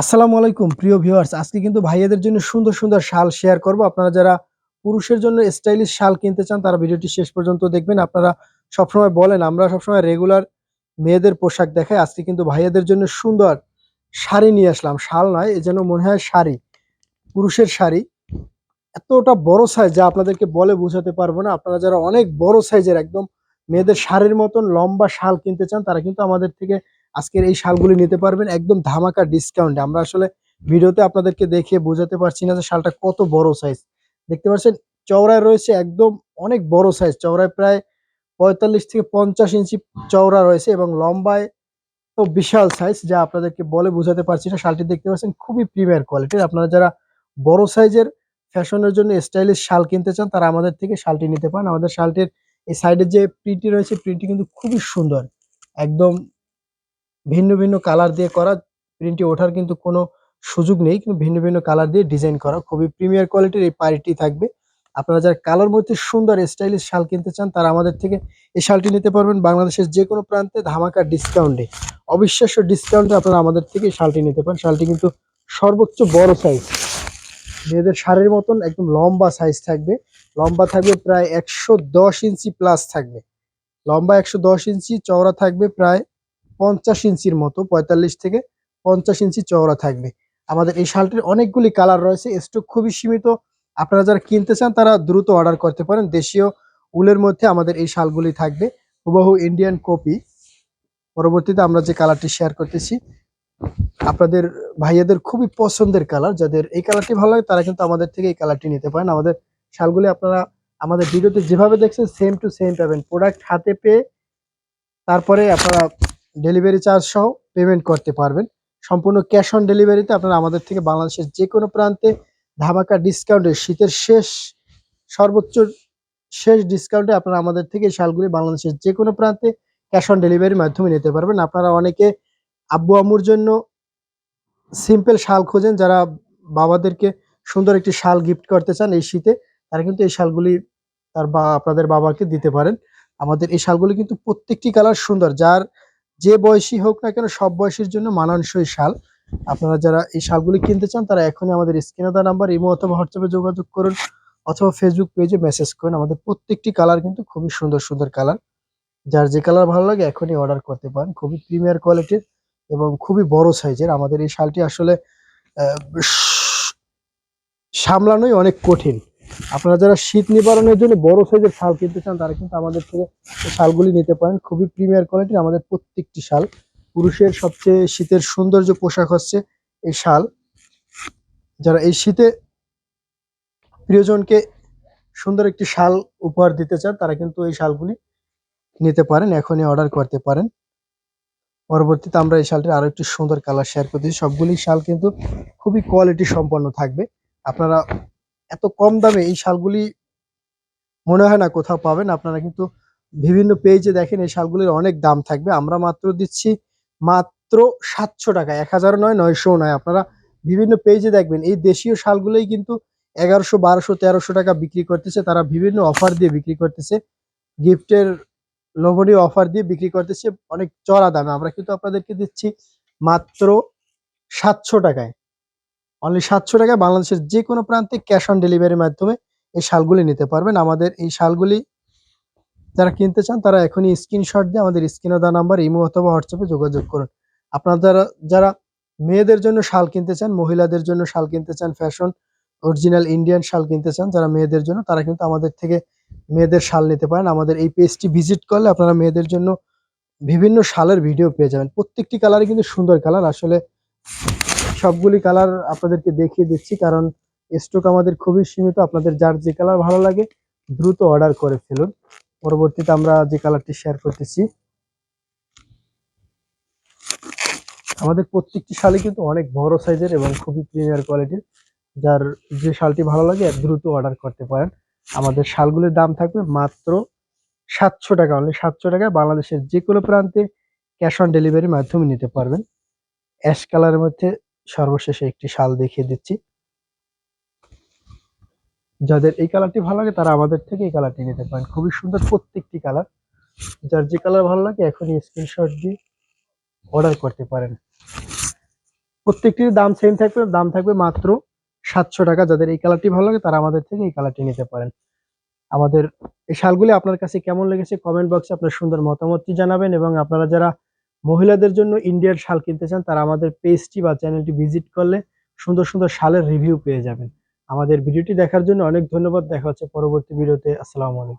আসসালামু আলাইকুম, প্রিয় ভিউয়ার্স। আজকে কিন্তু ভাইয়াদের জন্য সুন্দর সুন্দর শাল শেয়ার করব। আপনারা যারা পুরুষের জন্য স্টাইলিশ শাল কিনতে চান, তারা ভিডিওটি শেষ পর্যন্ত দেখবেন। আপনারা সবসময় বলেন, আমরা সবসময় রেগুলার মেয়েদের পোশাক দেখাই। আজকে কিন্তু ভাইয়াদের জন্য সুন্দর শাড়ি নিয়ে আসলাম। শাল নয়, এ যেন মনে হয় শাড়ি, পুরুষের শাড়ি। এতটা বড় সাইজ যা আপনাদেরকে বলে বোঝাতে পারব না। আপনারা যারা অনেক বড় সাইজের একদম মেয়েদের শাড়ির মতন লম্বা শাল কিনতে চান, তারা কিন্তু আমাদের থেকে আজকের এই শালগুলি নিতে পারবেন একদম ধামাকা ডিসকাউন্টে আমরা আসলে ভিডিওতে আপনাদেরকে দেখে বোঝাতে পারছি না যে শালটা কত বড় সাইজ দেখতে পাচ্ছেন, চওড়ায় রয়েছে একদম অনেক বড় সাইজ চওড়ায় প্রায় পঁয়তাল্লিশ থেকে পঞ্চাশ ইঞ্চি চওড়া রয়েছে এবং লম্বায় তো বিশাল সাইজ যা আপনাদেরকে বলে বোঝাতে পারছি না। শালটি দেখতে পাচ্ছেন খুবই প্রিমিয়ার কোয়ালিটির আপনারা যারা বড় সাইজের ফ্যাশনের জন্য স্টাইলিশ শাল কিনতে চান, তারা আমাদের থেকে শালটি নিতে পারেন। আমাদের শালটির এই সাইডের যে প্রিন্টটি রয়েছে প্রিন্টটি কিন্তু খুবই সুন্দর। একদম ভিন্ন ভিন্ন কালার দিয়ে করা প্রিন্টটি ওঠার কিন্তু কোনো সুযোগ নেই। কিন্তু ভিন্ন ভিন্ন কালার দিয়ে ডিজাইন করা খুবই প্রিমিয়ার কোয়ালিটির এই পাড়িটি থাকবে। আপনারা যারা কালার মধ্যে সুন্দর স্টাইলিশ শাল কিনতে চান, তারা আমাদের থেকে এই শালটি নিতে পারবেন বাংলাদেশের যে কোনো প্রান্তে ধামাকা ডিসকাউন্টে অবিশ্বাস্য ডিসকাউন্টে আপনারা আমাদের থেকে শালটি নিতে পারেন। শালটি কিন্তু সর্বোচ্চ বড় সাইজ মেয়েদের শাড়ির মতন একদম লম্বা সাইজ থাকবে। লম্বা থাকবে প্রায় একশো দশ ইঞ্চি প্লাস থাকবে। লম্বা একশো দশ ইঞ্চি, চওড়া থাকবে প্রায় পঞ্চাশ ইঞ্চির মতো, পঁয়তাল্লিশ থেকে পঞ্চাশ ইঞ্চি চওড়া থাকবে। আমাদের এই শালটির অনেকগুলি কালার রয়েছে স্টক খুবই সীমিত। আপনারা যারা কিনতে চান, তারা দ্রুত অর্ডার করতে পারেন। দেশীয় উলের মধ্যে আমাদের এই শালগুলি থাকবে, হুবহু ইন্ডিয়ান কপি পরবর্তীতে আমরা যে কালারটি শেয়ার করতেছি, আপনাদের ভাইয়াদের খুবই পছন্দের কালার। যাদের এই কালারটি ভালো লাগে, তারা কিন্তু আমাদের থেকে এই কালারটি নিতে পারেন। আমাদের শালগুলি আপনারা আমাদের ভিডিওতে যেভাবে দেখছেন সেম টু সেম পাবেন। প্রোডাক্ট হাতে পেয়ে, তারপরে আপনারা ডেলিভারি চার্জ সহ পেমেন্ট করতে পারবেন। সম্পূর্ণ ক্যাশ অন ডেলিভারিতে আপনারা আমাদের থেকে বাংলাদেশের যে কোনো প্রান্তে ধামাকা ডিসকাউন্টে শীতের শেষ, সর্বোচ্চ শেষ ডিসকাউন্টে আপনারা আমাদের থেকে শালগুলি বাংলাদেশের যে কোনো প্রান্তে ক্যাশ অন ডেলিভারির মাধ্যমে নিতে পারবেন। আপনারা অনেকে আব্বু আম্মুর জন্য সিম্পল শাল খোঁজেন, যারা বাবাদেরকে সুন্দর একটি শাল গিফট করতে চান এই শীতে, তারা কিন্তু এই শালগুলি তার বা, আপনাদের বাবাকে দিতে পারেন। আমাদের এই শালগুলি কিন্তু প্রত্যেকটি কালার সুন্দর। যার যে বয়সী হোক না কেন, সব বয়সের জন্য মানানসই শাল। আপনারা যারা এই শালগুলি কিনতে চান, তারা এখনই আমাদের স্ক্রিনে দেওয়া নাম্বার, ইমো অথবা হোয়াটসঅ্যাপে যোগাযোগ করুন অথবা ফেসবুক পেজে মেসেজ করুন। আমাদের প্রত্যেকটি কালার কিন্তু খুবই সুন্দর সুন্দর কালার। যার যে কালার ভালো লাগে, এখনই অর্ডার করতে পারেন। খুবই প্রিমিয়ার কোয়ালিটির এবং খুবই বড় সাইজের আমাদের এই শালটি আসলে সামলানোই অনেক কঠিন। আপনারা যারা শীত নিবারণের জন্য বড় সাইজের শাল কিনতে চান, তারা কিন্তু আমাদের থেকে শালগুলি নিতে পারেন। খুবই প্রিমিয়ার কোয়ালিটির আমাদের প্রত্যেকটি শাল। পুরুষের সবচেয়ে শীতের সৌন্দর্য পোশাক হচ্ছে এই শাল। যারা এই শীতে প্রিয়জনকে সুন্দর একটি শাল উপহার দিতে চান, তারা কিন্তু এই শালগুলি নিতে পারেন। এখনই অর্ডার করতে পারেন। পরবর্তীতে আমরা এই শালটির আরও একটি সুন্দর কালার শেয়ার করতেছি সবগুলি শাল কিন্তু খুবই কোয়ালিটি সম্পন্ন থাকবে। আপনারা এত কম দামে এই শালগুলি মনে হয় না কোথাও পাবেন। আপনারা কিন্তু বিভিন্ন পেজে দেখেন এই শালগুলির অনেক দাম থাকবে। আমরা মাত্র দিচ্ছি মাত্র সাতশো টাকা, এক হাজার নয়, নয়শো নয়। আপনারা বিভিন্ন পেজে দেখবেন, এই দেশীয় শালগুলোই কিন্তু এগারোশো, বারোশো, তেরোশো টাকা বিক্রি করতেছে। তারা বিভিন্ন অফার দিয়ে বিক্রি করতেছে। গিফটের লোভনীয় অফার দিয়ে বিক্রি করতেছে। অনেক চড়া দামে। আমরা কিন্তু আপনাদেরকে দিচ্ছি মাত্র সাতশো টাকায়। অনলি সাতশো টাকায় বাংলাদেশের যে কোনো প্রান্তে ক্যাশ অন ডেলিভারির মাধ্যমে এই শালগুলি নিতে পারবেন। আমাদের এই শালগুলি যারা কিনতে চান, তারা এখনই স্ক্রিনশট দিয়ে আমাদের স্ক্রিনে দেওয়া নাম্বার ইমো অথবা হোয়াটসঅ্যাপে যোগাযোগ করুন। আপনারা যারা যারা মেয়েদের জন্য শাল কিনতে চান, মহিলাদের জন্য শাল কিনতে চান ফ্যাশন অরিজিনাল ইন্ডিয়ান শাল কিনতে চান, যারা মেয়েদের জন্য, তারা কিন্তু আমাদের থেকে মেয়েদের শাল নিতে পারেন। আমাদের এই পেজটি ভিজিট করলে আপনারা মেয়েদের জন্য বিভিন্ন শালের ভিডিও পেয়ে যাবেন। প্রত্যেকটি কালারই কিন্তু সুন্দর কালার আসলে সবগুলি কালার আপনাদেরকে দেখিয়ে দিচ্ছি, কারণ স্টক আমাদের খুবই সীমিত, আপনাদের যার যে কালার ভালো লাগে দ্রুত অর্ডার করে ফেলুন। পরবর্তীতে আমরা যে কালারটি শেয়ার করতেছি, আমাদের প্রত্যেকটি শালই কিন্তু অনেক বড় সাইজের এবং খুবই প্রিমিয়ার কোয়ালিটির যার যে শালটি ভালো লাগে দ্রুত অর্ডার করতে পারেন। আমাদের শালগুলির দাম থাকবে মাত্র সাতশো টাকা অনলি সাতশো টাকা। বাংলাদেশের যে কোনো প্রান্তে ক্যাশ অন ডেলিভারির মাধ্যমে নিতে পারবেন। অ্যাশ কালারের মধ্যে সর্বশেষে একটি শাল দেখিয়ে দিচ্ছি। যাদের এই কালারটি ভালো লাগে, তারা আমাদের থেকে এই কালারটি নিতে পারেন। খুবই সুন্দর প্রত্যেকটি কালার। যার যে কালার ভালো লাগে, এখনই স্ক্রিনশট দিয়ে অর্ডার করতে পারেন। প্রত্যেকটির দাম সেম থাকবে, দাম থাকবে মাত্র সাতশো টাকা। যাদের এই কালারটি ভালো লাগে, তারা আমাদের থেকে এই কালারটি নিতে পারেন। আমাদের এই শালগুলি আপনার কাছে কেমন লেগেছে কমেন্ট বক্সে আপনার সুন্দর মতামতটি জানাবেন এবং আপনারা যারা মহিলাদের জন্য ইন্ডিয়ার শাল কিনতে চান, তারা আমাদের পেজটি বা চ্যানেলটি ভিজিট করলে সুন্দর সুন্দর শালের রিভিউ পেয়ে যাবেন। আমাদের ভিডিওটি দেখার জন্য অনেক ধন্যবাদ। দেখা হচ্ছে পরবর্তী ভিডিওতে আসসালামু আলাইকুম।